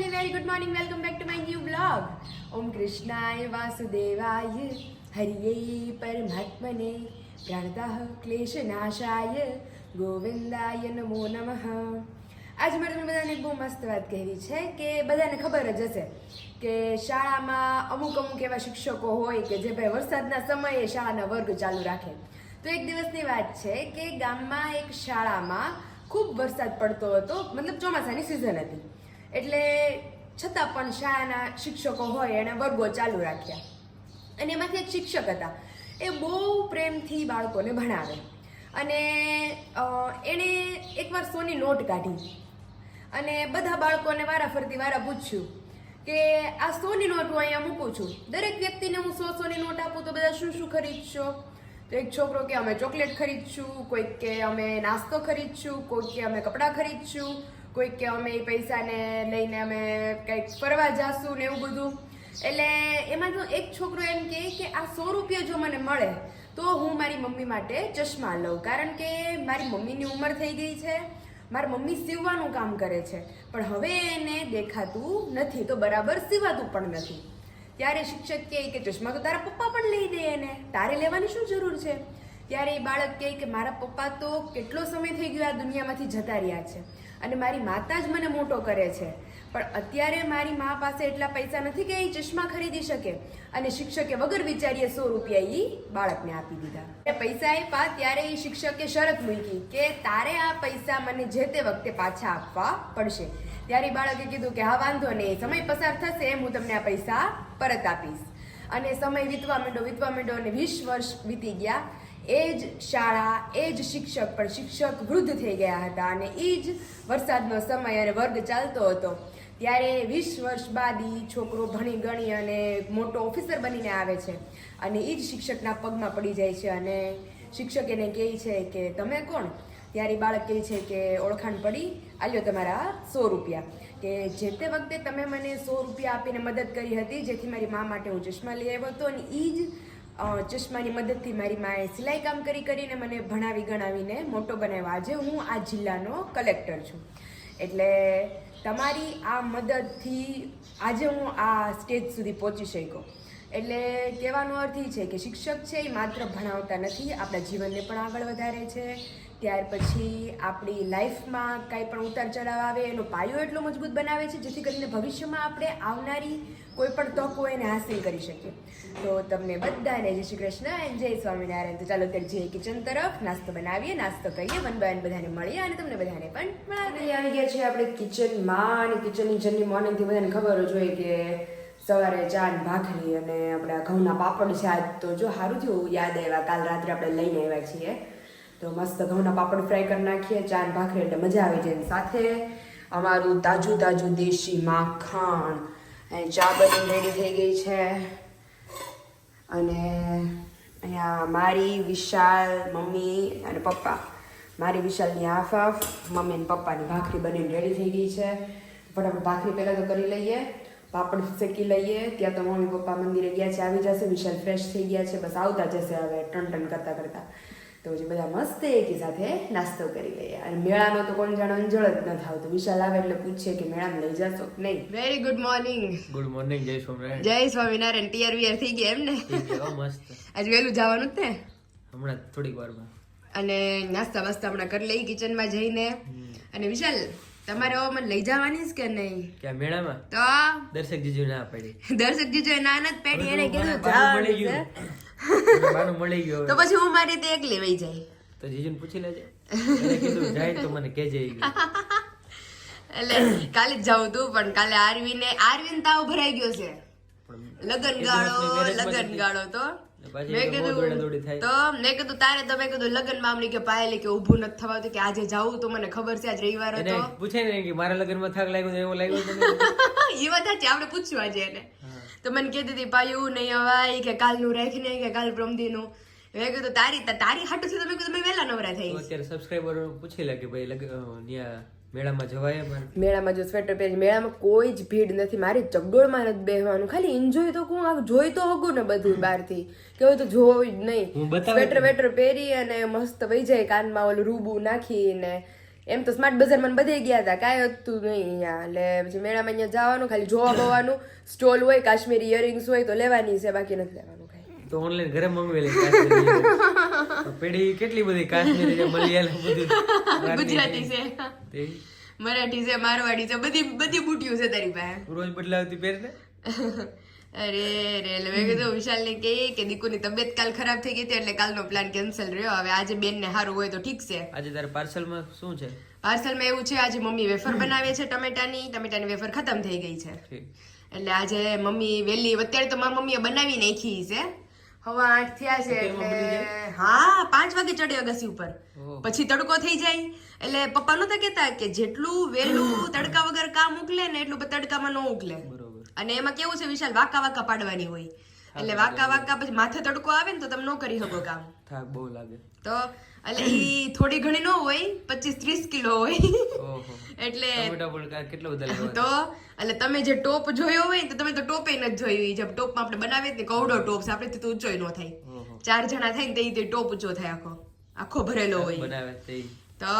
Family very good morning welcome back to my new blog ઓમ કૃષ્ણાય વાસુદેવાય હરિયે પરમાત્મને પ્રાણતા ક્લેશ નાશાય ગોવિંદાય નમો નમઃ આજે મારે તમને બધાને બહુ મસ્ત વાત કહેવી છે કે બધાને ખબર જ હશે કે શાળામાં અમુક અમુક એવા શિક્ષકો હોય કે જે ભાઈ વરસાદના સમયે શાળાના વર્ગ ચાલુ રાખે. તો એક દિવસની વાત છે કે ગામમાં એક શાળામાં ખૂબ વરસાદ પડતો હતો, મતલબ ચોમાસાની સિઝન હતી. એટલે છતાં પણ શાળાના શિક્ષકો હોય એણે વર્ગો ચાલુ રાખ્યા. અને એમાંથી એક શિક્ષક હતા. એ બહુ પ્રેમથી બાળકોને ભણાવે. અને એણે એકવાર સોની નોટ કાઢી. અને બધા બાળકોને વારા ફરતી વારા પૂછ્યું કે, આ સોની નોટ હું અહીંયા મૂકું છું? દરેક વ્યક્તિને હું સો સોની નોટ આપું તો બધા શું શું ખરીદશો? તો એક છોકરો કે, અમે ચોકલેટ ખરીદશું, કોઈક કે, અમે નાસ્તો ખરીદશું, કોઈક કે, અમે કપડાં ખરીદશું. કોઈક કે અમે એ પૈસાને લઈને અમે કંઈક ફરવા જાશું ને એવું બધું. એટલે એમાં એક છોકરો એમ કહે કે આ સો રૂપિયા જો મને મળે, તો હું મારી મમ્મી માટે ચશ્મા લઉં. કારણ કે મારી મમ્મીની ઉંમર થઈ ગઈ છે, મારી મમ્મી સીવવાનું કામ કરે છે. પણ હવે એને દેખાતું નથી, તો બરાબર સીવાતું પણ નથી. ત્યારે શિક્ષક કહે કે ચશ્મા તો તારા પપ્પા પણ લઈ દે એને. તારે લેવાની શું જરૂર છે? ત્યારે એ બાળક કહે કે મારા પપ્પા તો કેટલો સમય થઈ ગયો આ દુનિયામાંથી જતા રહ્યા છે. અને મારી માતા જ મને મોટો કરે છે. પણ અત્યારે મારી મા પાસે એટલા પૈસા નથી કે એ ચશ્મા ખરીદી શકે. અને શિક્ષકે વગર વિચારીએ સો રૂપિયા એ બાળકને આપી દીધા. પૈસા આપ્યા ત્યારે એ શિક્ષકે શરત મૂકી કે તારે આ પૈસા મને જે તે વખતે પાછા આપવા પડશે. ત્યારે બાળકે કીધું કે હા, વાંધો નહીં. સમય પસાર થશે એમ હું તમને આ પૈસા પરત આપીશ. અને સમય વીતવા માંડો વીતવા માંડો અને વીસ વર્ષ વીતી ગયા. એ જ શાળા, એ જ શિક્ષક, પણ શિક્ષક વૃદ્ધ થઈ ગયા હતા અને એ જ વરસાદનો સમય અને વર્ગ ચાલતો હતો. ત્યારે વીસ વર્ષ બાદ એ છોકરો ભણી ગણી અને મોટો ઓફિસર બનીને આવે છે અને એ જ શિક્ષકના પગમાં પડી જાય છે અને શિક્ષક એને કહે છે કે, તમે કોણ? ત્યારે બાળક કહે છે કે, ઓળખાણ પડી, આલ્યો તમારા સો રૂપિયા. કે જે તે વખતે તમે મને સો રૂપિયા આપીને મદદ કરી હતી, જેથી મારી મા માટે હું ચશ્મા લઈ આવ્યો હતો અને એ જ ચશ્માની મદદથી મારી માએ સિલાઈ કામ કરી કરીને મને ભણાવી ગણાવીને મોટો બનાવ્યો. આજે હું આ જિલ્લાનો કલેક્ટર છું. એટલે તમારી આ મદદથી આજે હું આ સ્ટેજ સુધી પહોંચી શક્યો. એટલે કહેવાનો અર્થ એ છે કે શિક્ષક છે એ માત્ર ભણાવતા નથી, આપણા જીવનને પણ આગળ વધારે છે. ત્યાર પછી આપણી લાઈફમાં કાંઈ પણ ઉતાર ચઢાવ આવે, એનો પાયો એટલો મજબૂત બનાવે છે, જેથી કરીને ભવિષ્યમાં આપણે આવનારી કોઈ પણ તક હોય એને હાંસિલ કરી શકીએ. તો તમને બધાને જય શ્રી કૃષ્ણ એન્ડ જય સ્વામિનારાયણ. તો ચાલો અત્યારે જય કિચન તરફ, નાસ્તો બનાવીએ, નાસ્તો કરીએ, વન બાય વન બધાને મળીએ અને તમને બધાને પણ આવી ગયા છીએ આપણે કિચનમાં, અને કિચનની જર્ની મોર્નિંગથી બધાને ખબર જ હોય કે સવારે ચા ને ભાખરી અને આપણા ઘઉંના પાપડ છે તો જો સારું થયું યાદ આવ્યા, કાલ રાત્રે આપણે લઈને આવ્યા છીએ. તો મસ્ત ઘઉંના પાપડ ફ્રાય કરી નાખીએ ચા ને ભાખરી એટલે મજા આવી જાય સાથે અમારું તાજું તાજું દેશી માખણ. અને ચા બની રેડી થઈ ગઈ છે. અને અહીંયા મારી વિશાલ મમ્મી અને પપ્પા. મારી વિશાલની હાફ હાફ, મમ્મી અને પપ્પાની ભાખરી બનીને રેડી થઈ ગઈ છે. પણ આપણે ભાખરી પહેલાં તો કરી લઈએ. પાપડ શેકી લઈએ ત્યાં તો મમ્મી પપ્પા મંદિરે ગયા છે આવી જશે વિશાલ ફ્રેશ થઈ ગયા છે બસ આવતા જશે હવે ટન ટન કરતા કરતા. તો જે બધા મસ્ત એકી સાથે નાસ્તો કરી લઈએ. અને મેળાનો તો કોણ જાણે અંજળ જ ન થાવ તો વિશાલ આવે એટલે પૂછે કે મેળામાં લઈ જશો નહીં? Very good morning good morning જય સ્વામિનારાયણ. જય સ્વામિનારાયણ. ટીઆર વીઆર થઈ ગયા એમ ને મસ્ત. આજ વહેલું જવાનું જ ને? હમણાં થોડીક વારમાં. અને નાસ્તા વાસ્તા હમણાં કરી લઈ કિચનમાં જઈને. અને વિશાલ તમારે હવે મને લઈ જવાની જ કે નહીં? ક્યાં મેળામાં? તો? દર્શક જીજુ ના પડી. દર્શક જીજુ ના ના પેડી એને કીધું જવાનું છે. બાનું મળી ગયું તો પછી હું મારી રીતે એકલી જાય. તો જીજુને પૂછી લેજે. એને કીધું જાય તો મને કહેજે એટલે કાલે જ જાઉં તું પણ કાલે આરવીને આરવીન તાવ ભરાઈ ગયો છે. લગન ગાળો લગન ગાળો તો. મેં કીધું તો મેં કીધું તારે તો મેં કીધું લગન મામલી કે પાયેલી કે ઊભું નથી થવાતું કે આજે જાવું તો મને ખબર છે આજ રવિવાર હતો. પૂછે ને કે મારા લગ્નમાં થાક લાગ્યો એ વાત સાચી આપણે પૂછ્યું આજે એને. તો મને કહેતી હતી પાયું નહીં અવાય કે કાલનું રાખીને કે કાલ પ્રમદીનું. મેં કીધું તારી તારી હાટું છે તો મેં કીધું મેં વહેલા નવરા થઈ અત્યારે સબસ્ક્રાઈબર પૂછી લે કે ભાઈ મેળામાં જવાય મેળામાં જો સ્વેટર પહેરી મેળામાં કોઈ જ ભીડ નથી. મારી ચગડોળમાં નથી બેહવાનું. ખાલી એન્જોય તો આમ જોઈ તો હગું ને બધું બહારથી. કે હવે તો જોવું જ નહીં. સ્વેટર વેટર પહેરી અને મસ્ત વહી જાય કાનમાં ઓલું રૂબુ નાખીને. એમ તો સ્માર્ટ બજારમાં બધે ગયા હતા. કાંઈ હતું નહીં અહીંયા. એટલે પછી મેળામાં અહીંયા જવાનું ખાલી જોવા બવાનું. સ્ટોલ હોય કાશ્મીરી ઇયરિંગ્સ હોય તો લેવાની છે બાકી નથી લેવાનું. તો ઓનલાઈન ઘરે મંગાવી લે પેઢી કેટલી બધી કાશ્મીરી છે મલયાલમ બધી ગુજરાતી છે. તે? મરાઠી છે મારવાડી છે બધી બધી બુટીઓ છે તારી પાસે. રોજ બદલાવતી પહેરને? અરે રેલવે કીધું વિશાલ ને કે કે દીકુની તબિયત કાલ ખરાબ થઈ ગઈ હતી એટલે કાલનો પ્લાન કેન્સલ રહ્યો. હવે આજે બેન ને સારું હોય તો ઠીક છે. આજે તારે પાર્સલમાં શું છે? પાર્સલમાં એવું છે આજે મમ્મી વેફર બનાવે છે ટમેટાની. ટમેટાની વેફર ખતમ થઈ ગઈ છે. એટલે આજે મમ્મી વહેલી અત્યારે તો મારી મમ્મીએ બનાવી નાખી છે. હવા આઠ થયા છે એટલે હા પાંચ વાગે ચડ્યો અગાસી ઉપર. પછી તડકો થઈ જાય. એટલે પપ્પા નતા કેતા કે જેટલું વહેલું તડકા વગર કામ ઉકલે ને એટલું તડકામાં ન ઉકલે. અને એમાં કેવું છે વિશાલ વાકા વાકા પાડવાની હોય. એટલે વાકા વાકા પછી માથે તડકો આવે ને તો તમે ન કરી શકો કામ. થાક બહુ લાગે. તો એટલે ઈ થોડી ઘણી નો હોય પચીસ ત્રીસ કિલો હોય. એટલે કેટલા તો એટલે તમે જે ટોપ જોયો હોય તો તમે તો ટોપે નથી જોયું જે ટોપમાં આપણે બનાવીએ ને કવડો ટોપ આપણે તો ઊંચો ન થાય. ચાર જણા થાય ને તો ટોપ ઊંચો થાય આખો. આખો ભરેલો હોય. બનાવે તો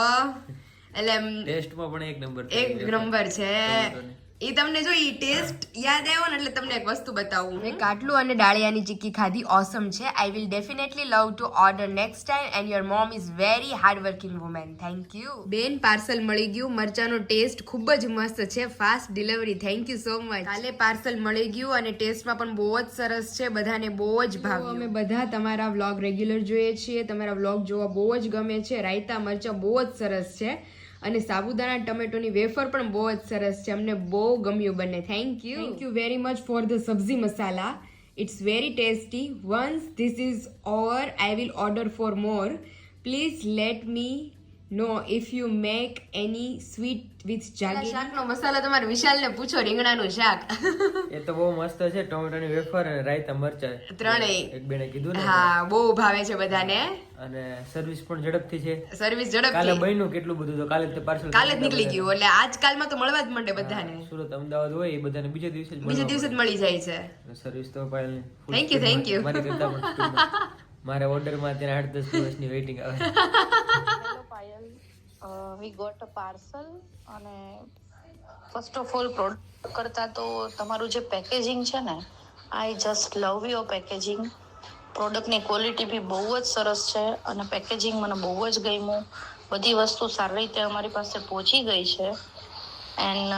એટલે ટેસ્ટમાં પણ એક નંબર એક નંબર છે. ઈ તમને જો એ ટેસ્ટ યાદ આવ્યો ને એટલે તમને એક વસ્તુ બતાવું મેં કાટલું અને ડાળિયાની ચીક્કી ખાધી ઓસમ છે. I will definitely love to order next time and your mom is very hard working women thank you બેન પાર્સલ મળી ગયું. મરચાનો ટેસ્ટ ખૂબ જ મસ્ત છે. Fast delivery thank you so much કાલે પાર્સલ મળી ગયું અને ટેસ્ટમાં પણ બહુ જ સરસ છે. બધાને બહુ જ ભાવ્યું. અમે બધા તમારા વ્લોગ રેગ્યુલર જોઈએ છીએ તમારા વ્લોગ જોવા બહુ જ ગમે છે. રાયતા મરચાં બહુ જ સરસ છે. અને સાબુદાણા ટમેટોની વેફર પણ બહુ જ સરસ છે. અમને બહુ ગમ્યું બંને. Thank you thank you very much for the sabzi masala it's very tasty once this is over I will order for more please let me know if you make any sweet with jaggery શાકનો મસાલો તમારે વિશાલને પૂછો રીંગણાનું શાક. એ તો બહુ મસ્ત છે ટમેટાની wafer અને રાયતા મરચા. ત્રણેય. એક બેને કીધું ને હા બહુ ભાવે છે બધાને. અને સર્વિસ પણ ઝડપથી છે. સર્વિસ કાલે ઝડપથી બન્યું કેટલું બધું તો કાલે તે પાર્સલ કાલે જ નીકળી ગયું એટલે આજકાલમાં તો મળવા જ માંડે બધાને. સુરત અમદાવાદ હોય એ બધાને બીજા દિવસે જ બીજે દિવસે જ મળી જાય છે. સર્વિસ તો પાયલ થેન્ક યુ થેન્ક. માં- મારી કરતા પણ. મારે ઓર્ડરમાં અત્યારે આઠ દસ દિવસની વેઇટિંગ આવે. Payal. We got a parcel અને ફર્સ્ટ ઓફ ઓલ પ્રોડક્ટ કરતાં તો તમારું જે પેકેજિંગ છે ને I just love your packaging પ્રોડક્ટની ક્વોલિટી બી બહુ જ સરસ છે અને પેકેજિંગ મને બહુ જ ગમ્યું. બધી વસ્તુ સારી રીતે અમારી પાસે પહોંચી ગઈ છે. And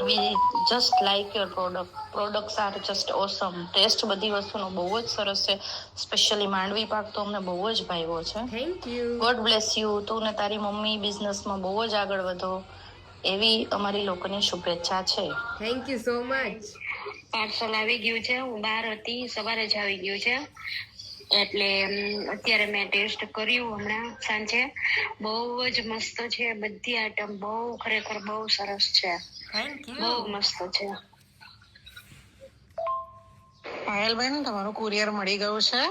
we just like your product products are just awesome taste બધી વસ્તુનો બહુ જ સરસ છે. સ્પેશિયલી માંડવી પાક તો અમને બહુ જ ભાવ્યો છે. Thank you God bless you તું ને તારી મમ્મી બિઝનેસમાં બહુ જ આગળ વધો. એવી અમારી લોકોની શુભેચ્છા છે. Thank you so much parcel આવી ગયું છે. હું બહાર હતી. સવારે જ આવી ગયું છે. એટલે અત્યારે મેં ટેસ્ટ કર્યું હમણાં સાંજે. બહુ જ મસ્ત છે બધી આઈટમ. બહુ ખરેખર બહુ સરસ છે. બહુ મસ્ત છે. પાયલબેન તમારું કુરિયર મળી ગયું છે.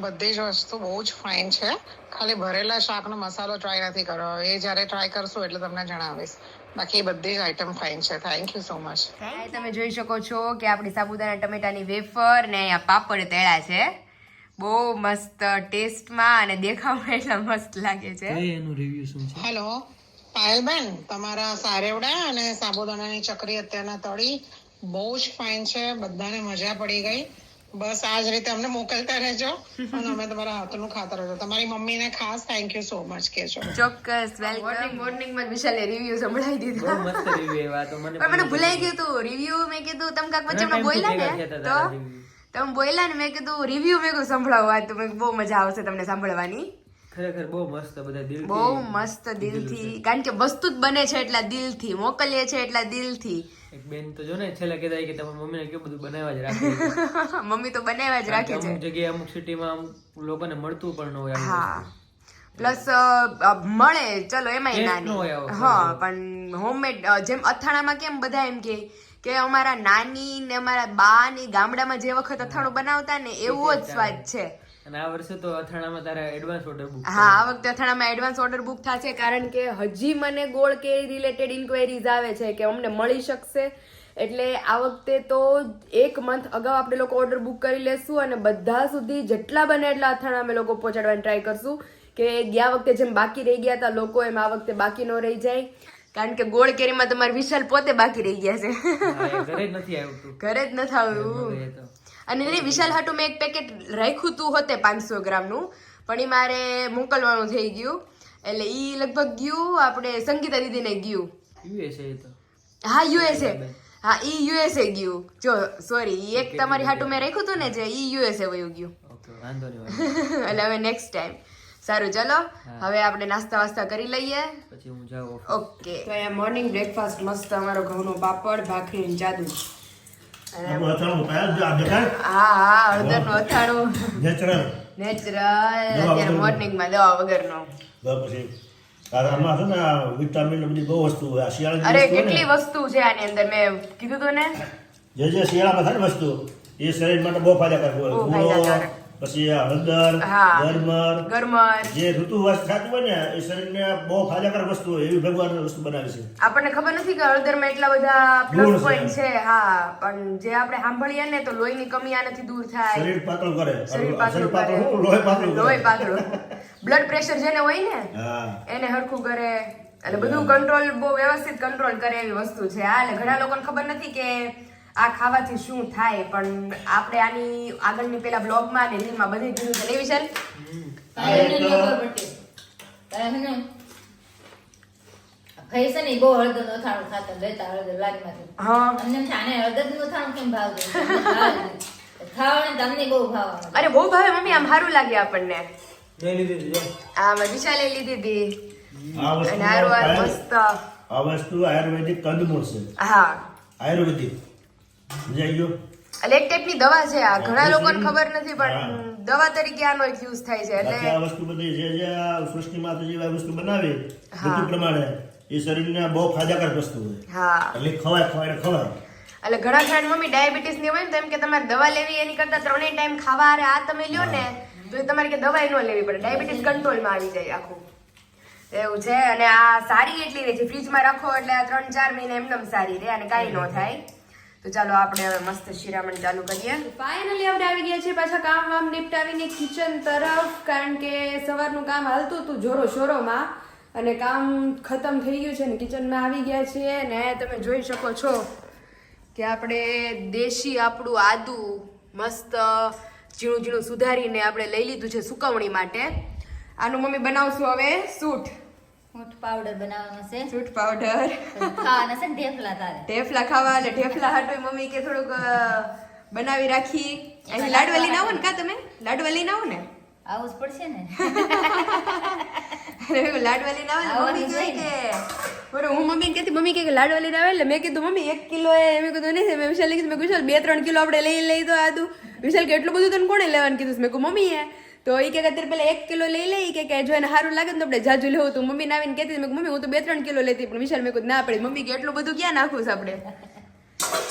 બધી જ વસ્તુ બહુ જ ફાઇન છે. ખાલી ભરેલા શાકનો મસાલો ટ્રાય નથી કર્યો એ જ્યારે ટ્રાય કરશું એટલે તમને જણાવીશ. બાકી બધી જ આઈટમ ફાઇન છે. થેન્ક યુ સો મચ તમે જોઈ શકો છો કે આપણી સાબુદાના ટમેટાની વેફર ને અહીંયા પાપડ તેડા છે. બહુ મસ્ત ટેસ્ટમાં અને દેખાવમાં એટલા મસ્ત લાગે છે. એનું રિવ્યુ શું છે? હેલો પાયલબેન તમારા સારેવડા અને સાબુદાણાની ચકરી અત્યારના તળી બહુ જ ફાઇન છે બધાને મજા પડી ગઈ. બસ આ જ રીતે અમને મોકલતા રહેજો અને અમે તમારા હાથનું ખાતા રહેજો તમારી મમ્મીને ખાસ થેન્ક યુ સો મચ કહેજો. ચોક્કસ વેલકમ મોર્નિંગમાં વિશાલે રિવ્યુ સંભળાવી બહુ મસ્ત રિવ્યુ એવા તો મને પણ મને ભૂલાઈ ગયું તું. રિવ્યુ મેં કીધું તમ કાક વચ્ચે બોલ્યા ને? તો? તમે બોલ્યા ને મેં કીધું રિવ્યુ મેં કીધું સંભળાવવા તો બહુ મજા આવશે તમને સાંભળવાની. ખરેખર બહુ મસ્ત બધા દિલ બહુ મસ્ત દિલથી. કારણ કે વસ્તુ જ બને છે એટલા દિલથી. મોકલીએ છે એટલા દિલથી. એક બેન તો જો ને છેલ્લે કહેતા કે તમારી મમ્મીને કેવું બધું બનાવવા જ રાખે મમ્મી તો બનાવ્યા જ રાખે છે. અમુક જગ્યાએ અમુક સિટીમાં અમુક લોકોને મળતું પણ ન હોય હા. પ્લસ મળે. ચલો એમાંય નાની. હા પણ હોમમેડ જેમ અથાણામાં કેમ બધા એમ કે કે અમારા નાની ને અમારા બા ની ગામડામાં જે વખત અથાણું બનાવતા ને એવો જ સ્વાદ છે. અને આ વર્ષે તો અથાણામાં તારે એડવાન્સ ઓર્ડર બુક હા આ વખતે અથાણામાં એડવાન્સ ઓર્ડર બુક થશે કારણ કે હજી મને ગોળ કે રિલેટેડ ઇન્ક્વાયરીઝ આવે છે કે અમને મળી શકશે. એટલે આ વખતે તો એક મંથ અગાઉ આપણે લોકો ઓર્ડર બુક કરી લેશું અને બધા સુધી જેટલા બને એટલા અથાણા અમે લોકો પહોંચાડવાની ટ્રાય કરશું. કે ગયા વખતે જેમ બાકી રહી ગયા હતા લોકો એમ આ વખતે બાકી ન રહી જાય. કારણ કે ગોળ કેરીમાં તમારે વિશાલ પોતે બાકી રહી ગયા છે. ઘરે જ નથી આવતું. ઘરે જ નથી આવ્યું અને નહીં વિશાલ હાટુ મેં એક પેકેટ રાખ્યું તું હોતે પાંચસો ગ્રામનું પણ એ મારે મોકલવાનું થઈ ગયું. એટલે એ લગભગ ગયું આપણે સંગીતા દીદીને ગયું. USA એ તો. હા યુએસએ. હા ઈ યુએસએ ગયું. જો સોરી એક તમારી હાટુ મેં રાખ્યું હતું ને જે ઈ યુએસએ વયું ગયું. એટલે હવે નેક્સ્ટ ટાઈમ સારું ચલો. હવે આપણે નાસ્તા વાસ્તા કરી લઈએ. પછી હું જાઉં ઓકે. તો અહીંયા મોર્નિંગ બ્રેકફાસ્ટ મસ્ત અમારો ઘઉંનો પાપડ ભાખરી અને જાદુ. આપણું અથાણું હા નેચરલ. નેચરલ. અત્યારે દવા વગરનો. તો પછી કારણ આમાં છે ને વિટામિન બધી બહુ વસ્તુ આ શિયાળાની અરે ને, કેટલી વસ્તુ છે આની અંદર? મેં કીધું તું ને. જે જે શિયાળામાં થાય ને વસ્તુ એ શરીર માટે બહુ હોય. ફાયદાકારક. પછી આ હળદર ગરમર. ગરમર. જે ઋતુ થતું હોય ને એ શરીરને બહુ ફાયદાકારક વસ્તુ હોય એવી ભગવાન વસ્તુ બનાવી છે. આપણને ખબર નથી કે હળદરમાં એટલા બધા પ્લસ પોઈન્ટ છે. હા પણ જે આપણે સાંભળીએ ને તો લોહીની કમી આનાથી દૂર થાય. શરીર પાતળું કરે. શરીર પાતળું કરે. લોહી પાતળું લોહી પાતળું. બ્લડ પ્રેશર જેને હોય ને એને હરખું કરે. એટલે બધું કંટ્રોલ બહુ વ્યવસ્થિત કંટ્રોલ કરે એવી વસ્તુ છે. હા એટલે ઘણા લોકોને ખબર નથી કે આ ખાવાથી શું થાય પણ આપણે આની આગળની પેલા બ્લોગમાં ને રીલમાં બધે કીધું છે. નહીં છે ને બહુ હળદર અથાણું ખાતા લેતા હળદર લારીમાંથી. હા. અમને આને હળદરનું અથાણું કેમ ભાવે? ખાવાનું તમને બહુ ભાવે. અરે બહુ ભાવે મમ્મી આમ સારું લાગે આપણને. લઈ લીધી આ મેં વિશાલે લીધી હતી અને હારું હારું મસ્ત. આ વસ્તુ આયુર્વેદિક કંદમૂળ છે. હા. આયુર્વેદિક. સમજાઈ ગયો? દવા છે આ ઘણા લોકોને ખબર નથી પણ દવા તરીકે આનો યુઝ થાય છે એટલે આ વસ્તુ બધી જે જે આ સૃષ્ટિમાં જે આ વસ્તુ બનાવી હા. ઋતુ પ્રમાણે એ શરીરને બહુ ફાયદાકારક વસ્તુ હોય. હા. એટલે ખવાય ખવાય ખવાય. એટલે ઘણા ફ્રેન્ડ મમ્મી ડાયાબિટીસની હોય ને તો એમ કે તમારે દવા લેવી એની કરતા ત્રણેય ટાઈમ ખાવા અરે આ તમે લ્યો ને તો એ તમારે કે દવાઈ ન લેવી પડે. ડાયાબિટીસ કંટ્રોલમાં આવી જાય આખું. એવું છે અને આ સારી એટલી રહે છે. ફ્રીજમાં રાખો એટલે આ ત્રણ ચાર મહિના એમને સારી રહે અને કાંઈ ન થાય. તો ચાલો આપણે હવે મસ્ત શિરામણ ચાલુ કરીએ. ફાઇનલી આપણે આવી ગયા છે પાછા કામ વામ નિપટાવીને કિચન તરફ, કારણ કે સવારનું કામ હાલતું હતું જોરો શોરોમાં. અને કામ ખતમ થઈ ગયું છે ને કિચનમાં આવી ગયા છીએ ને તમે જોઈ શકો છો કે આપણે દેશી આપણું આદું મસ્ત ઝીણું ઝીણું સુધારીને આપણે લઈ લીધું છે સુકવણી માટે. આનું મમ્મી બનાવશું હવે, સૂટ. ઊંટ પાવડર બનાવવાનો છે. સૂટ પાવડર. ખાવાના છે ઢેફલા તારે. ઢેફલા ખાવા એટલે ઢેફલા હાટું મમ્મી કે થોડુંક બનાવી રાખી. અહીં લાડવા લઈને આવો ને કા તમે? લાડવા લઈને આવો ને? આવું જ પડશે ને. અરે લાડવા લઈને આવે મમ્મી કહે કે. બરોબર હું કહેતી મમ્મી કહે કે લાડવા લઈને આવે એટલે મેં કીધું મમ્મી એક કિલો એ મેં કીધું નહીં મેં વિશાલ કીધું મેં વિશાલ બે ત્રણ કિલો આપણે લઈ લઈ તો આદુ વિશાલ કે એટલું બધું તને કોણે લેવાનું? કીધું મેં કહું મમ્મી એ તો એ કે અત્યારે પેલા એક કિલો લઈ લઈ કે કે જો એને સારું લાગે ને તો આપણે જાજુ લેવું. તો મમ્મી આવીને કહેતી મેં મમ્મી હું તો બે ત્રણ કિલો લેતી પણ વિશાલ મેં કીધું ના પડે. મમ્મી કે એટલું બધું ક્યાં નાખવું છે આપણે?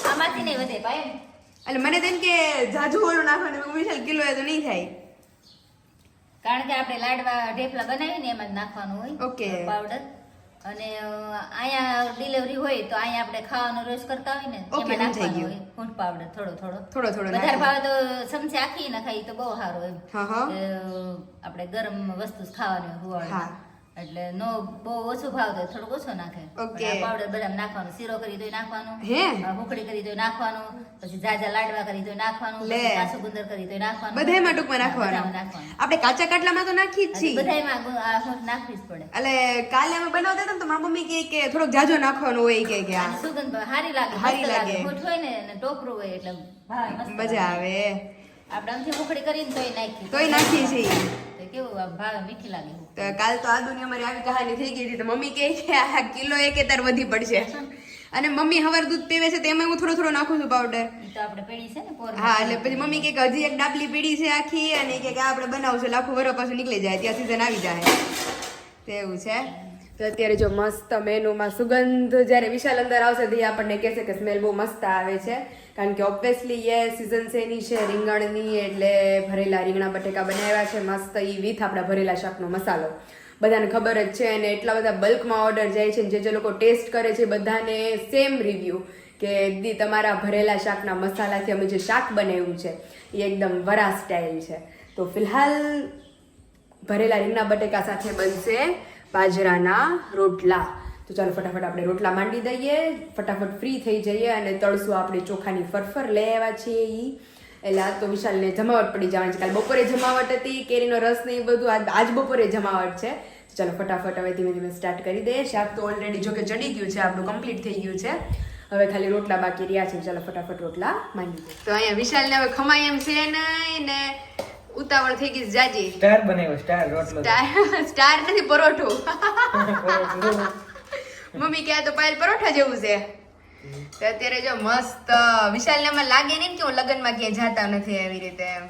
આમાંથી નહીં વધે ભાઈ એટલે મને તેમ કે જાજુ ઓલું નાખવાનું વિશાલ કિલો એ તો નહીં થાય. કારણ કે આપણે લાડવા ઢેફલા બનાવીને એમાં જ નાખવાનું હોય. Okay powder. અને અહીંયા ડિલિવરી હોય તો અહીંયા આપણે ખાવાનો રોજ કરતા હોય ને એમાં નાખવાનો હોય. ઊંટ પાવડર થોડો થોડો. થોડો થોડો વધારે ભાવે તો ચમચી આખી નખાય તો બહુ સારું એમ. આપણે ગરમ વસ્તુ ખાવાની હોય. એટલે નો બહુ ઓછો ભાવ તો થોડો ઓછો નાખે. ઓકે. પાવડર બધા નાખવાનો શીરો કરી તો નાખવાનો હે? ભૂખડી કરી તો નાખવાનો પછી જાજા લાડવા કરી તો નાખવાનો. કાચું ગુંદર કરી તો નાખવાનો. બધાયમાં ટૂંકમાં નાખવાનું. આપણે કાચા કાટલામાં તો નાખી જ છીએ. બધાયમાં નાખવી જ પડે. એટલે કાલે અમે બનાવતા હતા તો મારા મમ્મી કે કે થોડોક જાજો નાખવાનો હોય કે કે સુગંધ સારી લાગે સારી લાગે. હોય ને અને ટોપરું હોય એટલે મજા આવે. આપણે આમથી હુકડી કરીને તોય નાખી. તોય નાખી છે તો કેવું ભાવે મીઠી લાગે તો કાલ તો આદુની અમારી આવી કહાની થઈ ગઈ હતી તો મમ્મી કહે કે આ કિલો એક વધી પડશે. અને મમ્મી હવાર દૂધ પીવે છે તેમાં હું થોડો થોડો નાખું છું પાવડર તો આપણે પેઢી છે ને હા એટલે પછી મમ્મી કહે કે હજી એક ડાબલી પીડી છે આખી અને કે આપણે બનાવશું એટલે આખું વરસ પાછું નીકળી જાય ત્યાં સીઝન આવી જાય. તેવું છે. તો અત્યારે જો મસ્ત મેનુમાં સુગંધ જ્યારે વિશાલ અંદર આવશે તે આપણને કહેશે કે સ્મેલ બહુ મસ્ત આવે છે. કારણ કે ઓબ્વિયસલી એ સિઝન સેની છે, રીંગણની એટલે ભરેલા રીંગણા, બટેકા બનાવ્યા છે, મસ્ત એ વિથ આપણા ભરેલા શાકનો મસાલો. બધાને ખબર જ છે અને એટલા બધા બલ્કમાં ઓર્ડર જાય છે જે જે લોકો ટેસ્ટ કરે છે બધાને સેમ રિવ્યૂ કે દી તમારા ભરેલા શાકના મસાલાથી અમે જે શાક બનાવ્યું છે એ એકદમ વરા સ્ટાઇલ છે. તો ફિલહાલ ભરેલા રીંગણા, બટેકા સાથે બનશે બાજરાના રોટલા. તો ચાલો ફટાફટ આપણે રોટલા માંડી દઈએ. ફટાફટ ફ્રી થઈ જઈએ અને તળશું આપણે ચોખાની ફરફર લઈ આવ્યા છીએ એ એટલે તો વિશાલને જમાવટ પડી જવાની છે. કાલે બપોરે જમાવટ હતી કેરીનો રસ ને એ બધું. આજ આજ બપોરે જમાવટ છે. તો ચાલો ફટાફટ હવે ધીમે ધીમે સ્ટાર્ટ કરી દઈએ. શાક તો ઓલરેડી જોકે ચડી ગયું છે આપણું કમ્પ્લીટ થઈ ગયું છે. હવે ખાલી રોટલા બાકી રહ્યા છે. ચાલો ફટાફટ રોટલા માંડી તો અહીંયા વિશાલને હવે ખમાય એમ છે નહીં ને ઉતાવળ થઈ ગઈ જાજી. સ્ટાર બનાવ્યો સ્ટાર રોટલો સ્ટાર નથી પરોઠું. મમ્મી કહે તો પાયલ પરોઠા જેવું છે. તો અત્યારે જો મસ્ત વિશાલ ને એમાં લાગે નહીં ને કે હું લગ્નમાં ક્યાંય જાતા નથી એવી રીતે એમ.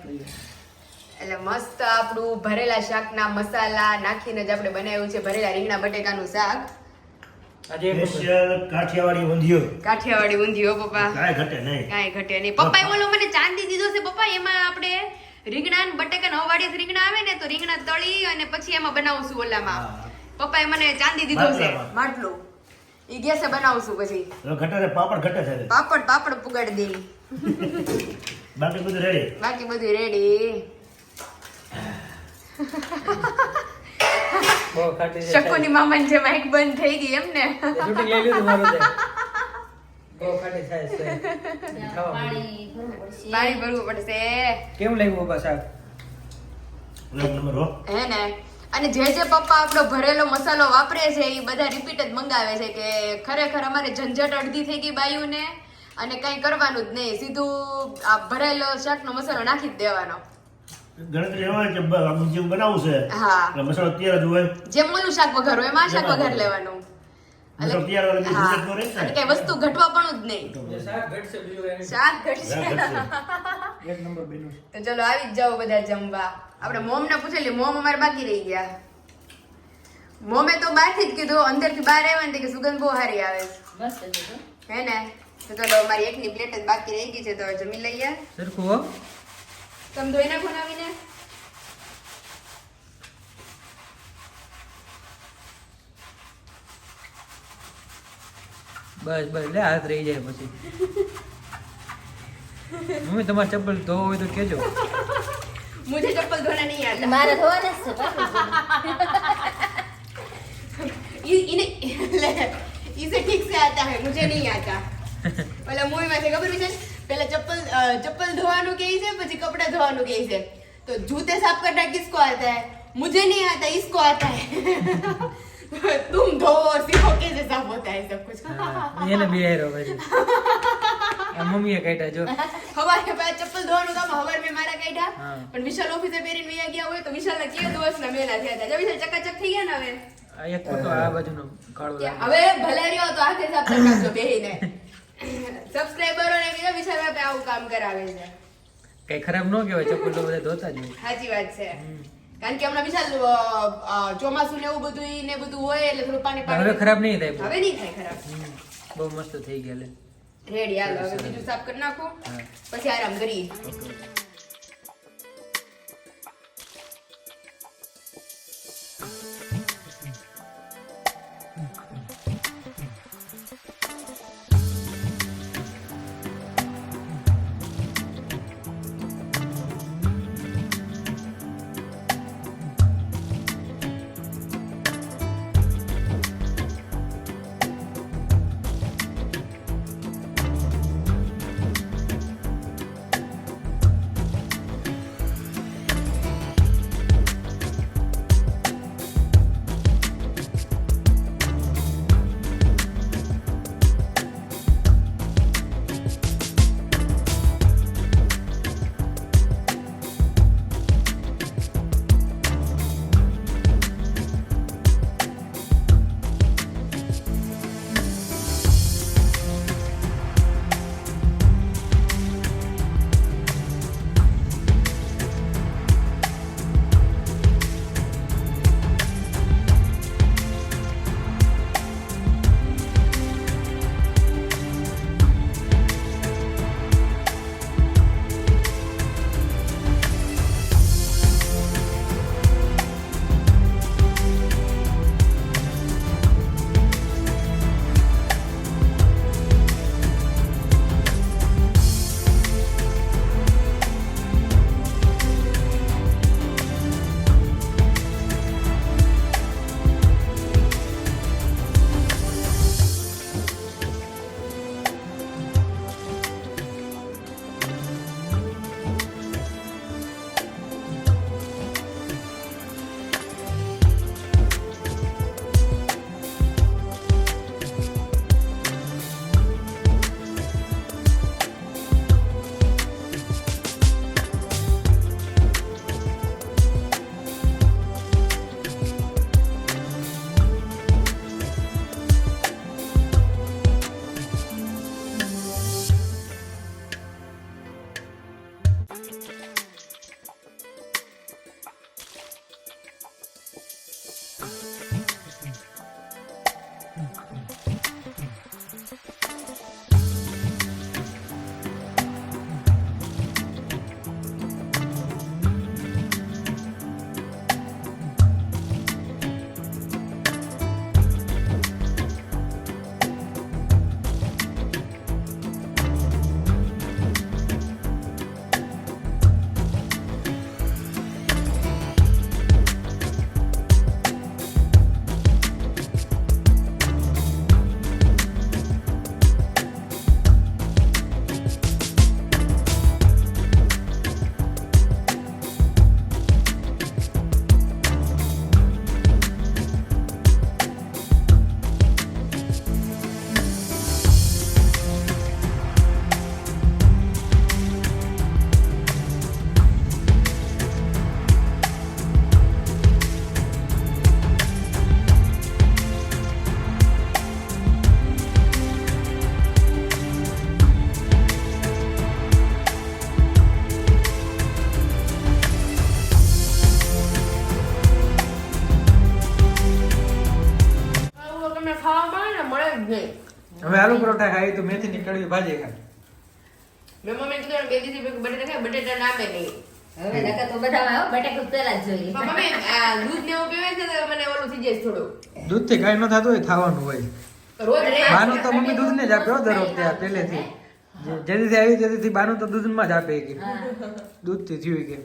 એટલે મસ્ત આપણું ભરેલા શાકના મસાલા નાખીને જ આપણે બનાવ્યું છે ભરેલા રીંગણા બટેકાનું શાક. કાઠિયાવાડી ઊંધિયું. કાઠિયાવાડી ઊંધિયો પપ્પા. કાંઈ ઘટે નહીં. કાંઈ ઘટે નહીં. પપ્પાએ બોલો મને ચાંદી દીધો છે પપ્પા. એમાં આપણે રીંગણા ને બટેકા નવાડી રીંગણા આવે ને તો રીંગણા તળી અને પછી એમાં બનાવું છું ઓલામાં. પપ્પાએ મને ચાંદી દીધો છે. માટલું. ઈ ગેસે બનાવશું પછી. ઘટે છે પાપડ ઘટે છે પાપડ પાપડ પુગાડી દે બાકી બધું રેડી બાકી બધું રેડી બહુ ખાટી છે શકુની મામાની જે માઇક બંધ થઈ ગઈ એમ ને. શૂટિંગ લઈ લીધું મારું બહુ ખાટી થાય છે પાણી ભરવું પડશે. કેમ ભરવું પડશે. કેવું લાગ્યું બાબા શાક નંબર હો. હે ને. અને જે જે પપ્પા આપણો ભરેલો મસાલો વાપરે છે એ બધા રિપીટ જ મંગાવે છે કે ખરેખર અમારે ઝંઝટ અડધી થઈ ગઈ બાયુને અને કંઈ કરવાનું જ નહીં. સીધું આ ભરેલો શાકનો મસાલો નાખી જ દેવાનો. ગણતરી હોય કે બનાવવું છે? હા. મસાલો તૈયાર જ હોય. જેમ ઓલું શાક વઘાર હોય એમાં શાક વઘાર લેવાનું. કઈ વસ્તુ ઘટવા પણ જ નહીં. શાક ઘટશે. એક. તો ચલો આવી જ જાઓ બધા જમવા. આપણે મોમ ને પૂછેલી મોમ અમારે બાકી રહી ગયા. મોમે તો બહારથી જ કીધું અંદરથી બહાર આવ્યા ને કે સુગંધ બહુ સારી આવે. હે ને? તો ચલો અમારી એકની પ્લેટ જ બાકી રહી ગઈ છે તો હવે જમી લઈએ. સરખું હો. તમે ધોઈ નાખો ને આવીને બસ બસ લે હાથ રહી જાય પછી. મમ્મી તમારે ચપ્પલ ધોવો હોય તો કેજો મુજે ચપ્પલ ધોના નહીં આતા મારે ધોવાના છે ઇને લે ઇસે ઠીક સે આતા હે મુજે નહીં આતા પેલા મૂવી માં છે ખબર છે? પહેલા ચપ્પલ ચપ્પલ ધોવાનું કહે છે પછી કપડા ધોવાનું કહે છે. તો જૂતે સાફ કરતા કિસકો આતા હે મુજે નહીં આતા ઇસકો આતા હે तुम धो और सीखो कैसे साफ होता है सब कुछ હા, એને બિહાર્યો પછી આ મમ્મીએ કાઢ્યા જો હવારે પાછા ચપ્પલ ધોવાનું કામ હવાર મેં મારા કાઢ્યા હા. પણ વિશાલ ઓફિસે પહેરીને વયા ગયા હોય તો વિશાલના કેવા દિવસના મેલા થયા હતા જો વિશાલ ચકાચક થઈ ગયા ને હવે આ એક ફોટો આ બાજુનો કાળો કે લાગે. હવે ભલે રહ્યો તો હાથે સાફ કરી નાખજો બેહીને સબસ્ક્રાઇબરો ને બીજા વિશાલ બાપે આવું કામ કરાવે છે કઈ ખરાબ ન કહેવાય ચપ્પલ તો બધા ધોતા જ હોય સાચી વાત છે કારણ કે હમણાં વિશાલ ચોમાસું ને એવું બધું ઈ ને બધું હોય એટલે થોડું પાણી હવે પાણી ખરાબ નહીં થાય હવે નહીં થાય ખરાબ. બહુ મસ્ત થઈ ગયા રેડી હાલો હવે બીજું સાફ કરી નાખો. પછી આરામ કરીએ. પરોઠા ખાઈ તો મેથીની કડવી ભાજી ખાય. મેં મમ્મી કીધું ને બે દીધી બટેટા ખાય બટેટા નામે નહીં. હવે નકર તો બધામાં આવો બટેટા પેલા જ જોઈએ. પણ મમ્મી આ દૂધ ને એવું પીવે છે તો મને ઓલું થઈ જાય થોડું દૂધથી કાઈ ન થતું હોય ખાવાનું હોય. રોજ રે. બાનું તો મમ્મી દૂધ ને જ આપ્યો દર વખતે આ પહેલેથી. જેથી આવી તેથી બાનું તો દૂધમાં જ આપે કે. દૂધથી થયું કે.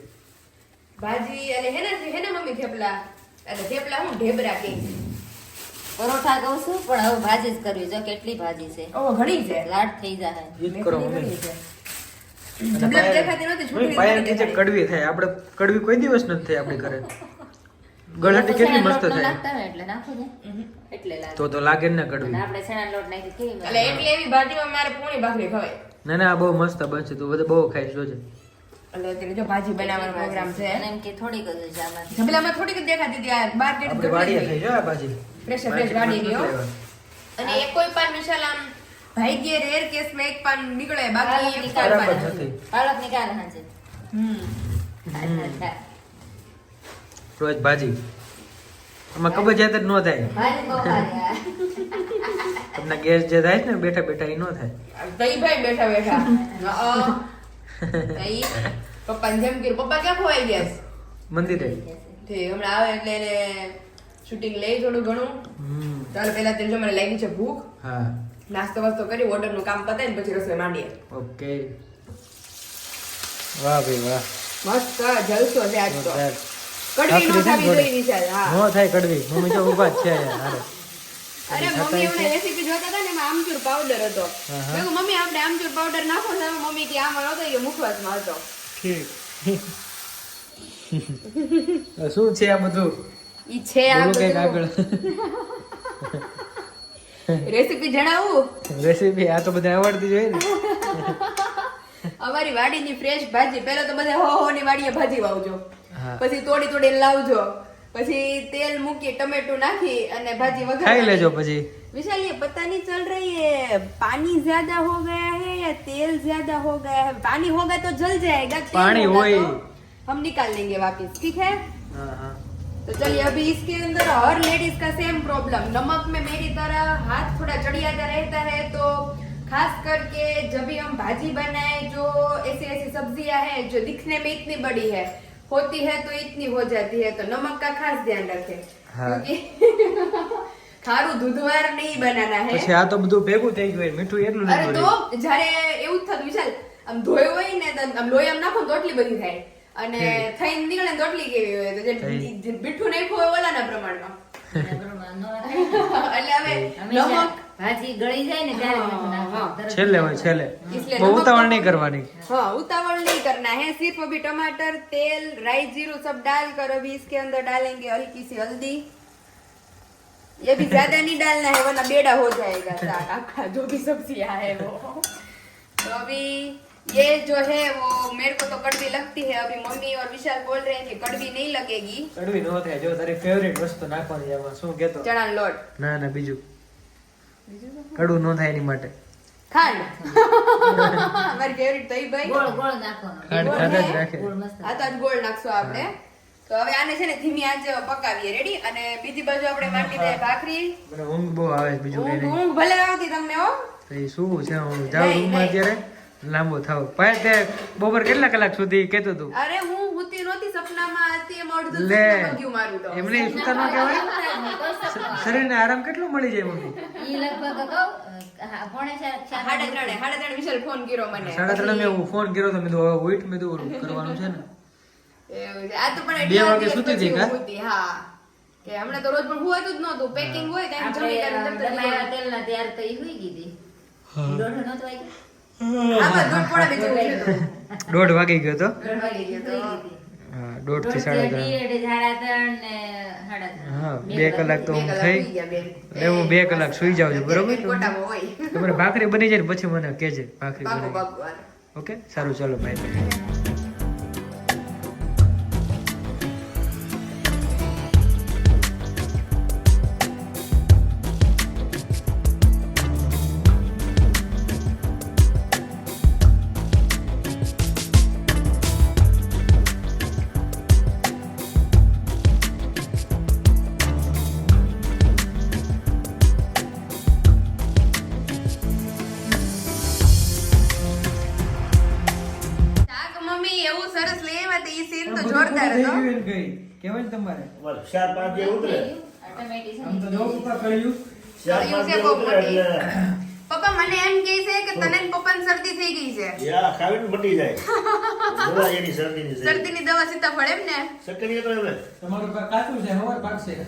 ભાજી અને હેને હેને મમ્મી થેપલા. અને થેપલા હું ઢેબરા કે. પરોઠા કહું છું પણ હવે ભાજી જ કરવી જો કેટલી ભાજી છે. ઓ ઘણી છે. લાટ થઈ જાય એ કરો કડવી થાય. આપણે કડવી કોઈ દિવસ નથી થઈ આપણે ઘરે. ગળાટી કેટલી મસ્ત થાય. એટલે નાખો ને. એટલે લાગે. તો તો લાગે ને કડવી. આપણે ચણા લોટ નાખી કેવી એટલે એટલે એવી ભાજીમાં મારે પૂણી ભાખરી ખવાય ના ના બહુ મસ્ત બનશે. તું બધે બહુ ખાઈશ જોજે. એટલે અત્યારે જો ભાજી બનાવવાનો પ્રોગ્રામ છે. અને એમ કે થોડીક જ છે આમાંથી ઝબલામાં થોડીક જ દેખાતી હતી આ બાર આપણે વાડીએ થઈ જાય આ ભાજી. ફ્રેશ ફ્રેશ વાડી ગયો. અને એક કોઈ પાન વિશાલ આમ ભાગ્યે રેર કેસમાં એક પાન નીકળે બાકી એક પાન પાલક નિકાલ હાજે. હમ. રોજ ભાજી. આમાં કબજિયાત જ ન થાય. તમને ગેસ જે થાય છે ને બેઠા બેઠા એ ન થાય. તઈ ભાઈ બેઠા બેઠા. પપ્પા જેમ કર્યું પપ્પા ક્યાં ખોવાઈ ગયા? મંદિરે તે હમણાં આવે એટલે એને શૂટિંગ લઈ થોડું ઘણું ચાલો પેલા તેલ જો મને લાગી છે ભૂખ હા નાસ્તો વાસ્તો કરી ઓર્ડરનું કામ પતાય ને પછી રસોઈ માંડીએ ઓકે વાહ ભાઈ વાહ મસ્ત જલસો છે આજ તો કડવી નો થોડી? જોઈએ વિશાલ હા નો થાય કડવી મમ્મી તો ઊભા જ છે હારે અરે મમ્મી એમને રેસીપી જોતા હતા ને એમાં આમચૂર પાવડર હતો. મેં કીધું, મમ્મી આપણે આમચૂર પાવડર નાખો ને મમ્મી કે આમાં નહોતો એ મુખવાસમાં હતો. ઠીક. શું છે આ બધું? ઈ છે આ બધું. આગળ. રેસીપી જણાવું? રેસીપી આ તો બધા આવડતી જોઈએ ને. અમારી વાડીની ફ્રેશ ભાજી પહેલા તો બધા હો હો ની વાડીએ ભાજી વાવજો. પછી તોડી તોડી લાવજો. પછી તેલ મૂકી ટમેટું નાખી અને ભાજી વઘાર ખાઈ લેજો પછી विशाल ये पता नहीं चल रही है पानी ज्यादा हो गया है या तेल ज्यादा हो गया है पानी होगा तो जल जाएगा तेल पानी होगा वही। तो हम निकाल लेंगे वापस ठीक है હા હા तो चलिए अभी इसके अंदर हर लेडीज का सेम प्रॉब्लम नमक में मेरी तरह हाथ थोड़ा चढ़ियाता रहता है तो खास करके जब भी हम भाजी बनाए जो ऐसी ऐसी सब्जियां हैं जो दिखने में इतनी बड़ी है होती है तो इतनी हो जाती है तो नमक का खास ध्यान रखें हाँ। क्योंकि खारू दूधवार नहीं बनाना है પછી આ તો બધું ભેગું થઈ ગયું હોય. મીઠું એટલું અરે નહીં તો મળે જ્યારે એવું જ થતું વિશાલ આમ ધોયો હોય ને તો આમ લોહી આમ નાખો ને તો આટલી બધી થાય અને થઈને નીકળે ને તો આટલી કેવી હોય તો જે થઈ. જે મીઠું નાખ્યું હોય ઓલાના પ્રમાણમાં બરોબર, ન નાખાય. એટલે હવે હંમેશા નમક ભાજી ગળી જાય ને ત્યારે મીઠું हाँ, નાખવાનું. તરત છેલ્લે હોય છેલ્લે इसलिए બહુ नमक ઉતાવળ तो- નહીં કરવાની हाँ उतावल नहीं करना है सिर्फ अभी टमाटर तेल राई जीरो सब डालकर अभी इसके अंदर डालेंगे हल्की सी हल्दी ये भी ज्यादा नहीं डालना है वरना बेड़ा हो जाएगा साग आपका जो भी सब्जियां है वो तो अभी ये जो है वो मेरे को तो कड़वी लगती है अभी मम्मी और विशाल बोल रहे हैं कि कड़वी नहीं लगेगी કડવી નો થાય જો તારી ફેવરેટ વસ્તુ નાખવાની એમાં શું કેતો ચણા લોટ ના ના બીજું કડવું ન થાય એની માટે. ખાંડ. મારી ફેવરિટ થઈ ભાઈ. ગોળ ગોળ નાખવાનો. ખાંડ જ રાખે. આ તો આજ ગોળ નાખશું આપણે. તો હવે આને છે ને ધીમી આંચે પકાવીએ. રેડી અને બીજી બાજુ આપણે માંડી દઈએ ભાખરી. મને ઊંઘ બહુ આવે બીજું કઈ નહીં. ઊંઘ ભલે આવતી તમને હો. તો શું છે હું જાઉં રૂમમાં અત્યારે? લાંબો થાવ. પાય તે બપોર કેટલા કલાક સુધી કેતો તું? અરે હું હુતી નોતી સપનામાં હતી એમ અડધું સપનું મારું તો. એમને સુતા ન કહેવાય? શરીરને આરામ કેટલો મળી જાય મમ્મી? ઈ લગભગ કહું દોઢ વાગી ગયો તો? દોઢથી દોઢથી સાડા ત્રણ. બે કલાક તો હું થઈ. એટલે હું બે કલાક સુઈ જાઉં છું બરોબર? એક કોટામાં હોય. તમારે ભાખરી બની જાય ને પછી મને કેજે ભાખરી બની ઓકે? સારું ચાલો ભાઈ ચાર પાંચ જે ઉતરે. આમ તો જો પપ્પા કર્યું ચાર પાંચ જે ઉતરે એટલે પપ્પા મને એમ કહે છે કે તને ને શરદી થઈ ગઈ છે. યા ખાવીને મટી જાય. દવા એની શરદીની છે. શરદીની દવા સીતાફળ એમ ને તો એમ તમારું કાચું છે હવાર પાકશે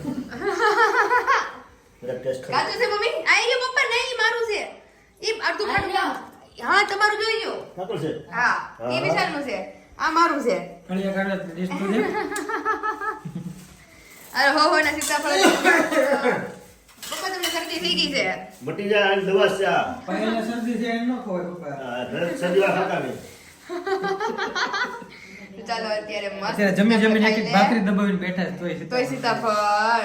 બધા ટેસ્ટ કરી કાચું છે મમ્મી? આઈ ગયો પપ્પા નહીં મારું છે. ઈ અડધું હા તમારું જોઈ છે? હા ઈ વિશાલનું છે. આ મારું છે. અરે હો હો ના સીતાફળ પપ્પા તમને શરદી થઈ ગઈ છે. મટી જાય આની દવા છે આ. શરદી છે એને ન ખવાય પપ્પા આ ખાતા નહીં. ચાલો અત્યારે મસ્ત અત્યારે જમી જમીને એક. ભાખરી દબાવીને બેઠા તોય તોય સીતાફળ